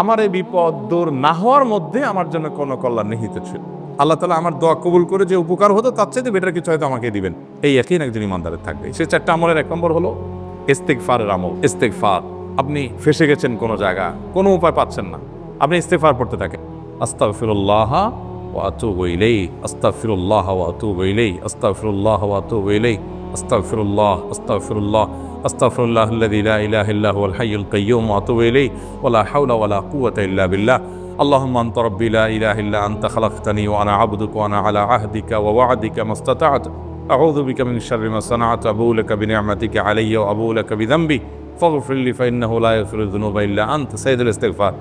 আমার এই বিপদ দূর না হওয়ার মধ্যে আমার জন্য কোনো কল্যাণ নিহিত ছিল। আল্লাহ তালা আমার দোয়া কবুল করে যে উপকার হতো, তার চাইতে বেটার কিছু হয়তো আমাকে দিবেন। এই একই একজন ইমানদারের থাকবে সে চারটা আমলের এক নম্বর হলো ইস্তেকফারের আমল। ইস্তেকফার আপনি ফেসে গেছেন কোনো জায়গা, কোনো উপায় পাচ্ছেন না। আপনি ইস্তেকফার পড়তে থাকেন। আস্তাফিরুল্লাহ ওয়াতু ওইলেই আস্তা ওয়াতু ওইলেই আস্তা ওয়াতু ওইলেই আস্তা ফিরুল্লাহ الذي لا إله إلا هو الحي القيوم وأتوب إليه ولا حول ولا قوة إلا بالله اللهم أنت ربي لا إله إلا أنت خلقتني وأنا عبدك وأنا على عهدك ووعدك ما استطعت أعوذ بك من شر ما صنعت أبو لك بنعمتك علي وأبو لك بذنبي فاغفر لي فإنه لا يغفر الذنوب إلا أنت سيد الاستغفار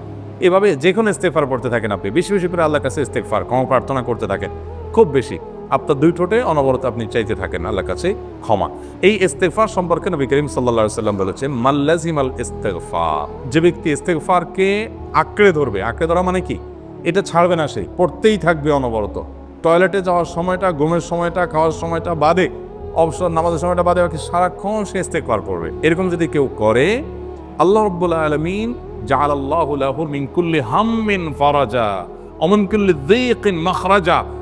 এভাবে যে কোনো ইস্তেফার পড়তে থাকেন আপনি বেশি বেশি করে আল্লাহর কাছে ইস্তেকফার ক্ষমা প্রার্থনা করতে থাকেন খুব বেশি আপনার দুই ঠোঁটে অনবরত আপনি চাইতে থাকেন আল্লাহ কাছে ক্ষমা। এই ইস্তেকফার সম্পর্কে নবী করিম সাল্লা সাল্লাম বলেছে মাল্লাজিমাল ইস্তেকফার যে ব্যক্তি ইস্তেকফারকে আঁকড়ে ধরবে, আঁকড়ে ধরা মানে কি? এটা ছাড়বে না সে, পড়তেই থাকবে অনবরত। টয়লেটে যাওয়ার সময়টা, ঘুমের সময়টা, খাওয়ার সময়টা বাদে, অবসর, নামাজের সময়টা বাদে বাকি সারাক্ষণ সে ইস্তেকফার করবে এরকম যদি কেউ করে, আল্লাহ রব্বুল আলমিন জাল আল্লাহ মিন কুল্লি হাম্মিন ফারাজা অমন কুল্লি দিকিন মাখরাজা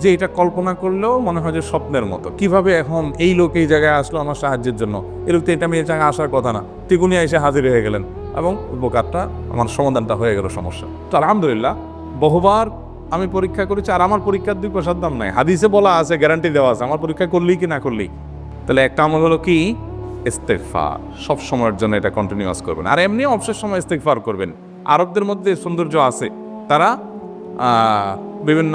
যে এটা কল্পনা করলেও মনে হয় যে স্বপ্নের মতো। কীভাবে এখন এই লোক এই জায়গায় আসলো আমার সাহায্যের জন্য? এরকম তো এটা এই জায়গায় আসার কথা না। তিগুনি এসে হাজির হয়ে গেলেন এবং উপকারটা আমার সমাধানটা হয়ে গেল সমস্যা। তো আলহামদুলিল্লাহ, বহুবার আমি পরীক্ষা করেছি আর আমার পরীক্ষার দুই পয়সার দাম নাই। হাদিসে বলা আছে গ্যারান্টি দেওয়া আছে, আমার পরীক্ষা করলেই কি না করলেই তাহলে একটা আমল হলো কি? ইস্তেকফার সব সময়ের জন্য এটা কন্টিনিউয়াস করবেন। আর এমনি অবসর সময় ইস্তেকফার করবেন। আরবদের মধ্যে সৌন্দর্য আছে। তারা বিভিন্ন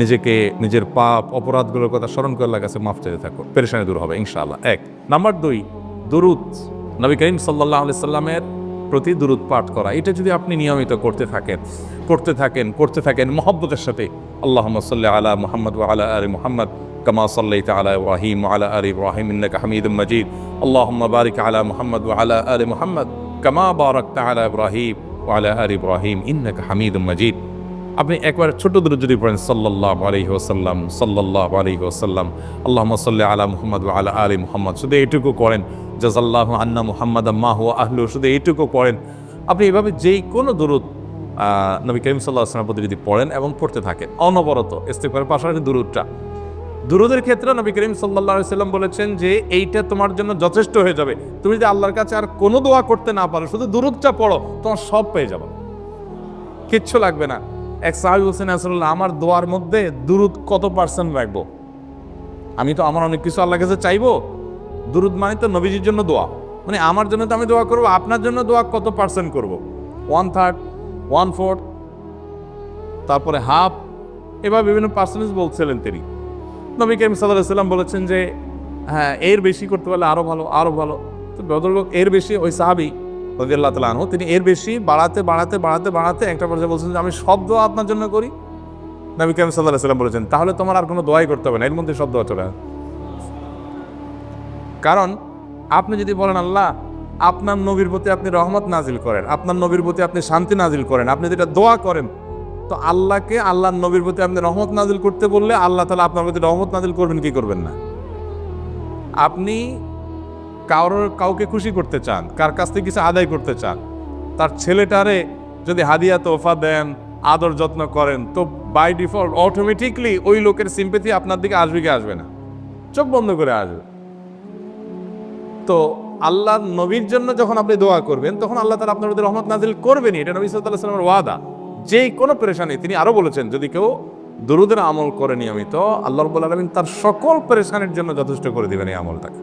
নিজেকে নিজের পাপ অপরাধগুলোর কথা স্মরণ করে আল্লাহর কাছে মাফ চাইতে থাকো পেরেশানি দূর হবে ইনশাআল্লাহ এক নাম্বার দুই দুরুদ নবী করিম সাল্লাহ আলি সাল্লামের প্রতি দুরুদ পাঠ করা এটা যদি আপনি নিয়মিত করতে থাকেন করতে থাকেন করতে থাকেন মহব্বতের সাথে আল্লাহ সাল্লাহ আলা মোহাম্মদ আলা আলী মোহাম্মদ كما صليت على ابراهيم وعلى ال ابراهيم انك حميد مجيد اللهم بارك على محمد وعلى ال محمد كما باركت على ابراهيم وعلى ال ابراهيم انك حميد مجيد আপনি একবার ছোট দূরে যদি পড়েন সাল্লাহ আলহি ওসাল্লাম সাল্লাহ আলহি ওসাল্লাম আল্লাহ সাল্লাহ আলা মুহাম্মদ আলা আলী মুহাম্মদ, শুধু এইটুকু করেন। জাজাল্লাহ আন্না মুহাম্মদ মাহ আহলু শুধু এইটুকু করেন। আপনি এভাবে যেই কোনো দূরত নবী করিম সাল্লাহ আসলাম প্রতি যদি পড়েন এবং পড়তে থাকেন, অনবরত ইস্তেফারের পাশাপাশি দূরতটা দুরুদের ক্ষেত্রে নবী করিম সাল্লাহ সাল্লাম বলেছেন যে, এইটা তোমার জন্য যথেষ্ট হয়ে যাবে। তুমি যদি আল্লাহর কাছে আর কোনো দোয়া করতে না পারো, শুধু দুরুদটা পড়ো, তোমার সব পেয়ে যাবে। কিচ্ছু লাগবে না। এক সাহাবি হোসেন আসল্লাহ আমার দোয়ার মধ্যে দুরুদ কত পার্সেন্ট রাখব? আমি তো, আমার অনেক কিছু আল্লাহর কাছে চাইব। দুরুদ মানে তো নবীজির জন্য দোয়া। মানে আমার জন্য তো আমি দোয়া করব, আপনার জন্য দোয়া কত পার্সেন্ট করব? ওয়ান থার্ড ওয়ান ফোর্থ তারপরে হাফ এবার বিভিন্ন পার্সেন্টেজ বলছিলেন তিনি। নবী করিম সাল্লাহ বলেছেন যে হ্যাঁ এর বেশি করতে পারলে আরও ভালো আরও ভালো। তো ভদ্রলোক এর বেশি, ওই সাহাবি রদিয়াল্লাহ তালা আনহু, তিনি এর বেশি বাড়াতে বাড়াতে বাড়াতে বাড়াতে একটা পর্যায়ে বলছেন যে, আমি সব দোয়া আপনার জন্য করি। নবী করিম সাল্লাহ সাল্লাম বলেছেন, তাহলে তোমার আর কোনো দোয়াই করতে হবে না, এর মধ্যে সব দোয়া চলে কারণ আপনি যদি বলেন, আল্লাহ, আপনার নবীর প্রতি আপনি রহমত নাজিল করেন, আপনার নবীর প্রতি আপনি শান্তি নাজিল করেন, আপনি যেটা দোয়া করেন, তো আল্লাহকে, আল্লাহর নবীর প্রতি আপনি রহমত নাজিল করতে বললে আল্লাহ তালা আপনার প্রতি রহমত নাজিল করবেন কি করবেন না? আপনি কারোর কাউকে খুশি করতে চান, কার কাছ থেকে কিছু আদায় করতে চান, তার ছেলেটারে যদি হাদিয়া তোফা দেন, আদর যত্ন করেন, তো বাই ডিফল্ট অটোমেটিকলি ওই লোকের সিম্পেথি আপনার দিকে আসবে কি আসবে না? চোখ বন্ধ করে আসবে। তো আল্লাহ নবীর জন্য যখন আপনি দোয়া করবেন, তখন আল্লাহ তালা আপনার মধ্যে রহমত নাজিল করবেনই। এটা নবী সাল্লাহ সাল্লামের ওয়াদা। যে কোনো পেরেশানি তিনি আরও বলেছেন, যদি কেউ দরুদের আমল করে নিয়মিত, আল্লাহ রব্বুল আলমিন তার সকল পেরেশানির জন্য যথেষ্ট করে দেবেন এই আমলটাকে।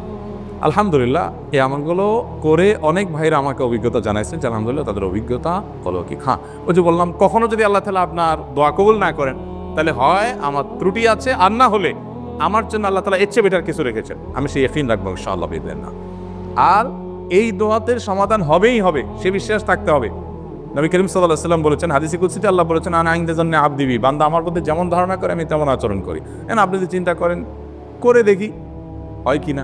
আলহামদুলিল্লাহ, এই আমলগুলো করে অনেক ভাইরা আমাকে অভিজ্ঞতা জানাইছেন যে আলহামদুলিল্লাহ তাদের অভিজ্ঞতা হলো কি হ্যাঁ ওই যে বললাম, কখনো যদি আল্লাহ তালা আপনার দোয়া কবুল না করেন, তাহলে হয় আমার ত্রুটি আছে আর না হলে আমার জন্য আল্লাহ তালা এর চেয়ে বেটার কিছু রেখেছেন। আমি সেই এফিন রাখব ইনশাআল্লাহ বিদেন না আর এই দোয়াতের সমাধান হবেই হবে, সে বিশ্বাস থাকতে হবে। নবী করিম সাল্লাহ সাল্লাম বলেছেন, হাদিসি কুৎসিতে আল্লাহ বলেছেন, আনা আইনদের জন্য আব দিবি বান্দা আমার মধ্যে যেমন ধারণা করে, আমি তেমন আচরণ করি। এন আপনি যদি চিন্তা করেন, করে দেখি, হয় কি না?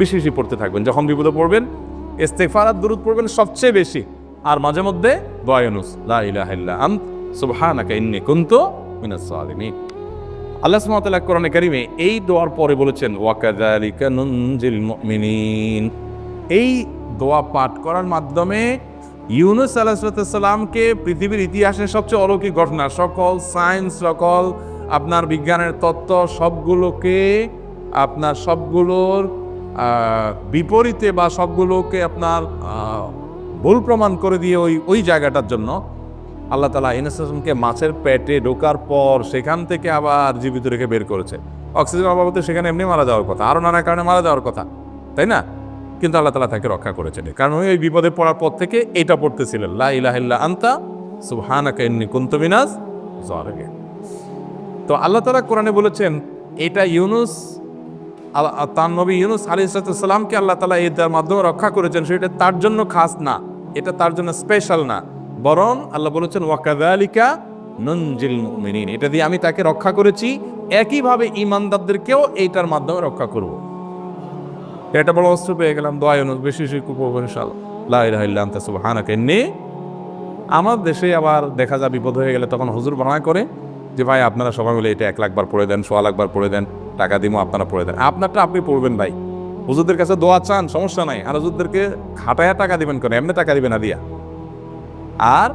বেশি পড়তে থাকবেন, যখন বিপদে পড়বেন ইস্তেগফার আর পড়বেন সবচেয়ে বেশি। আর মাঝে মধ্যে আল্লাহ কোরআনে কারিমে এই দোয়ার পরে বলেছেন এই দোয়া পাঠ করার মাধ্যমে ইউনুস আলাহিসাল্লামকে পৃথিবীর ইতিহাসের সবচেয়ে অলৌকিক ঘটনা, সকল সায়েন্স, সকল আপনার বিজ্ঞানের তত্ত্ব সবগুলোকে, আপনার সবগুলোর বিপরীতে বা সবগুলোকে আপনার ভুল প্রমাণ করে দিয়ে ওই ওই জায়গাটার জন্য আল্লাহ তালা ইনসামকে মাছের পেটে ঢোকার পর সেখান থেকে আবার জীবিত রেখে বের করেছে। অক্সিজেন অভাবতে সেখানে এমনি মারা যাওয়ার কথা, আরও নানা কারণে মারা যাওয়ার কথা, তাই না? কিন্তু আল্লাহ তালা তাকে রক্ষা করেছেন। কারণ ওই বিপদে পড়ার পর থেকে এটা পড়তেছিলেন, লা ইলাহিল্লা আন্তা, সুবহানাকা ইন্নী মিনাজ জালিমিন তো আল্লাহ তালা কোরআনে বলেছেন, এটা ইউনুস তার নবী ইউনুস আলী সালামকে আল্লাহ তালা এটার মাধ্যমে রক্ষা করেছেন। সেটা তার জন্য খাস না, এটা তার জন্য স্পেশাল না। বরং আল্লাহ বলেছেন ওয়াকাদালিকা নঞ্জিল এটা দিয়ে আমি তাকে রক্ষা করেছি, একইভাবে ইমানদারদেরকেও এইটার মাধ্যমে রক্ষা করব। এটা বড় অস্ত্র পেয়ে গেলাম, দোয়া ইউনুস, বেশি বেশি সুবহানাকা আমার দেশে আবার দেখা যায় বিপদ হয়ে গেলে তখন হুজুর বানায় করে যে ভাই আপনারা সবাই মিলে এটা এক লাখবার পড়ে দেন, সোয়া লাখবার পড়ে দেন, টাকা দিমো, আপনারা পড়ে দেন। আপনারটা আপনি পড়বেন ভাই। হুজুরদের কাছে দোয়া চান, সমস্যা নাই। আর হুজুরদেরকে খাটায়া টাকা দিবেন কেন? এমনি টাকা দিবেন না দিয়া। আর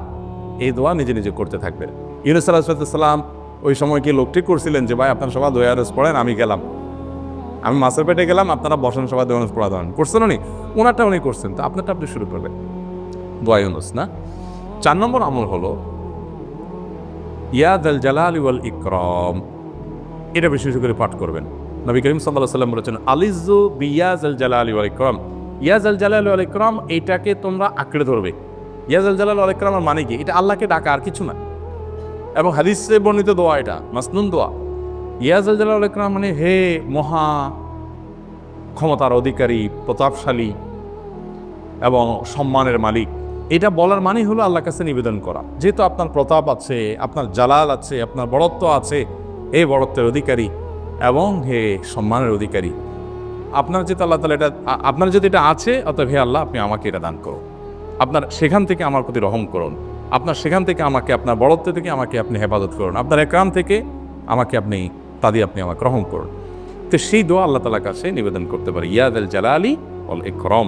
এই দোয়া নিজে নিজে করতে থাকবে। ইউনুস আলাহিসাল্লাম ওই সময় কি লোক ঠিক করছিলেন যে, ভাই, আপনারা সবাই দোয়ারস পড়েন, আমি গেলাম। আমি মাছের পেটে গেলাম, আপনারা বসেন, সবাই দোয়ারস পড়া দেন করছেন উনি? ওনারটা উনি করছেন। তো আপনারটা আপনি শুরু করবেন। দোয়া ইউনুস, না? চার নম্বর আমল হলো ইয়াদ আল জালাল ওয়াল ইকরম। এটা বেশি বেশি করে পাঠ করবেন। নবী করিম সাল্লাহ সাল্লাম বলেছেন আলিজু বিয়াজ আল জালাল ওয়াল ইকরম। ইয়াজ আল জালাল ওয়াল ইকরম, এটাকে তোমরা আঁকড়ে ধরবে। ইয়াজ আল জালাল ওয়াল ইকরমের মানে কি? এটা আল্লাহকে ডাকা আর কিছু না। এবং হাদিসে বর্ণিত দোয়া এটা, মাসনুন দোয়া। ইয়াজ আল জালাল ইকরাম মানে হে মহা ক্ষমতার অধিকারী, প্রতাপশালী এবং সম্মানের মালিক। এটা বলার মানে হলো আল্লাহর কাছে নিবেদন করা। যেহেতু আপনার প্রতাপ আছে, আপনার জালাল আছে, আপনার বড়ত্ব আছে, হে বড়ত্বের অধিকারী এবং হে সম্মানের অধিকারী, আপনার যেহেতু আল্লাহ তালা এটা আপনার যদি এটা আছে, অতএব হে আল্লাহ আপনি আমাকে এটা দান করুন। আপনার সেখান থেকে আমার প্রতি রহম করুন। আপনার সেখান থেকে আমাকে, আপনার বড়ত্ব থেকে আমাকে আপনি হেফাজত করুন। আপনার একরাম থেকে আমাকে আপনি তা দিয়ে আপনি আমাকে রহম করুন। তো সেই দোয়া আল্লাহ তালার কাছে নিবেদন করতে পারে। ইয়াদ আল জালালি অল একরম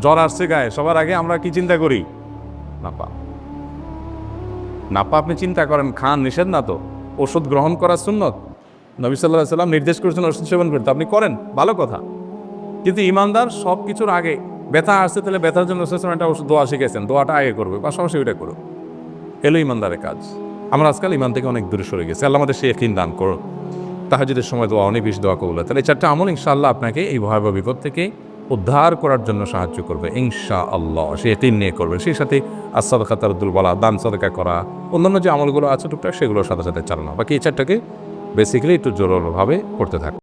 জ্বর আসছে গায়ে, সবার আগে আমরা কি চিন্তা করি? নাপা। নাপা, আপনি চিন্তা করেন, খান, নিষেধ না তো? ওষুধ গ্রহণ করা সুন্নত? নবী সাল্লাহ সাল্লাম নির্দেশ করেছেন ওষুধ সেবন করতে। আপনি করেন, ভালো কথা। কিন্তু ইমানদার সব কিছুর আগে ব্যথা আসছে, তাহলে ব্যথার জন্য একটা ওষুধ, দোয়া শিখেছেন। দোয়াটা আগে করবে বা পাশাপাশি ওইটা করো। এলো ইমানদারের কাজ। আমরা আজকাল ইমান থেকে অনেক দূরে সরে গেছি। আল্লাহ আমাদের সে একদিন দান করো তাহাজুদের সময় দোয়া, অনেক বেশি দোয়া কবুল তাহলে চারটা আমল ইনশাআল্লাহ আপনাকে এই ভয়াবহ বিপদ থেকে উদ্ধার করার জন্য সাহায্য করবে। ইনশা আল্লাহ সে তিন নিয়ে করবে। সেই সাথে আসাদ খাতারুদ্দুল বলা, দান সদকা করা, অন্যান্য যে আমলগুলো আছে টুকটাক, সেগুলোর সাথে সাথে চালানো। বাকি এই চারটাকে বেসিক্যালি একটু জোরভাবে করতে থাকে।